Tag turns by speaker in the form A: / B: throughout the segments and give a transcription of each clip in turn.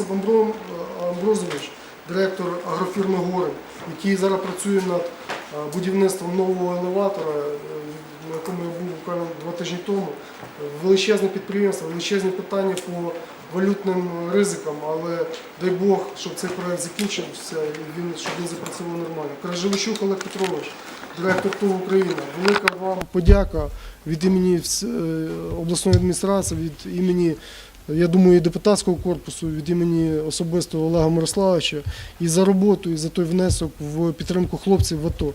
A: Амбро- Амброзович, директор агрофірми Гори, який зараз працює над е, будівництвом нового елеватора, е, на якому я був буквально два тижні тому. Величезне підприємство, величезні питання по валютним ризикам, але дай Бог, щоб цей проект закінчився і він, щоб він запрацював нормально. Кражевичук Олег Петрович, директор ТОВ Україна. Велика вам подяка від імені е, обласної адміністрації, від імені я думаю, і депутатського корпусу від імені особисто Олега Мирославовича і за роботу, і за той внесок в підтримку хлопців в АТО.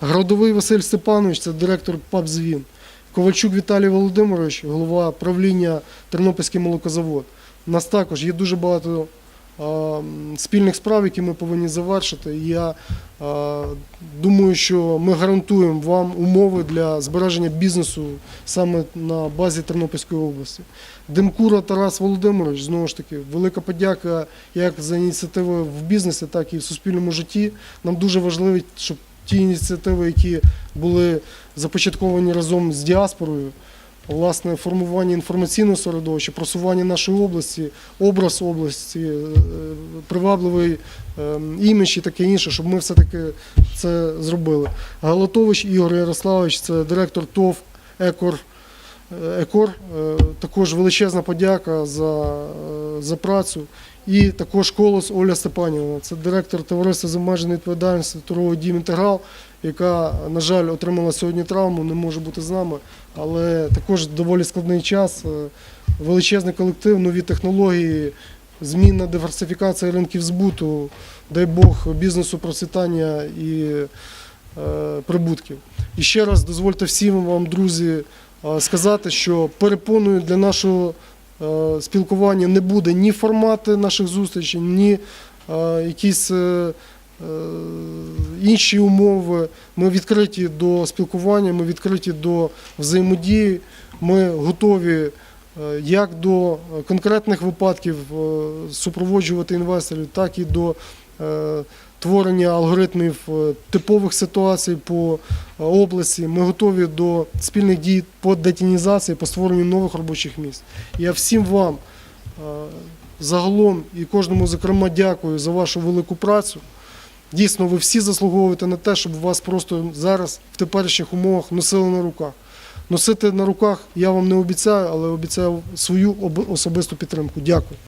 A: Градовий Василь Степанович, це директор ПАП «Звін». Ковальчук Віталій Володимирович, голова правління Тернопільський молокозавод. У нас також є дуже багато спільних справ, які ми повинні завершити. І я думаю, що ми гарантуємо вам умови для збереження бізнесу саме на базі Тернопільської області. Демкура Тарас Володимирович, знову ж таки, велика подяка як за ініціативи в бізнесі, так і в суспільному житті. Нам дуже важливо, щоб ті ініціативи, які були започатковані разом з діаспорою, власне, формування інформаційного середовища, просування нашої області, образ області, е, привабливий е, імідж і таке інше, щоб ми все-таки це зробили. Галатович Ігор Ярославович, це директор ТОВ Екор. Екор, е, також величезна подяка за, е, за працю. І також колос Оля Степанівна, це директор товариства з обмеженою відповідальністю Туровий Дім Інтеграл, яка, на жаль, отримала сьогодні травму, не може бути з нами, але також доволі складний час, е, величезний колектив, нові технології, змінна диверсифікація ринків збуту, дай Бог бізнесу процвітання і е, прибутків. І ще раз дозвольте всім вам, друзі, е, сказати, що перепоною для нашого спілкування не буде ні формати наших зустрічей, ні е, якісь е, е, інші умови. Ми відкриті до спілкування, ми відкриті до взаємодії. Ми готові е, як до конкретних випадків е, супроводжувати інвесторів, так і до е, творення алгоритмів е, типових ситуацій по е, області. Ми готові до спільних дій по детінізації, по створенню нових робочих місць. Я всім вам е, загалом і кожному, зокрема, дякую за вашу велику працю. Дійсно, ви всі заслуговуєте на те, щоб вас просто зараз в теперішніх умовах носили на руках. Носити на руках я вам не обіцяю, але обіцяю свою особисту підтримку. Дякую.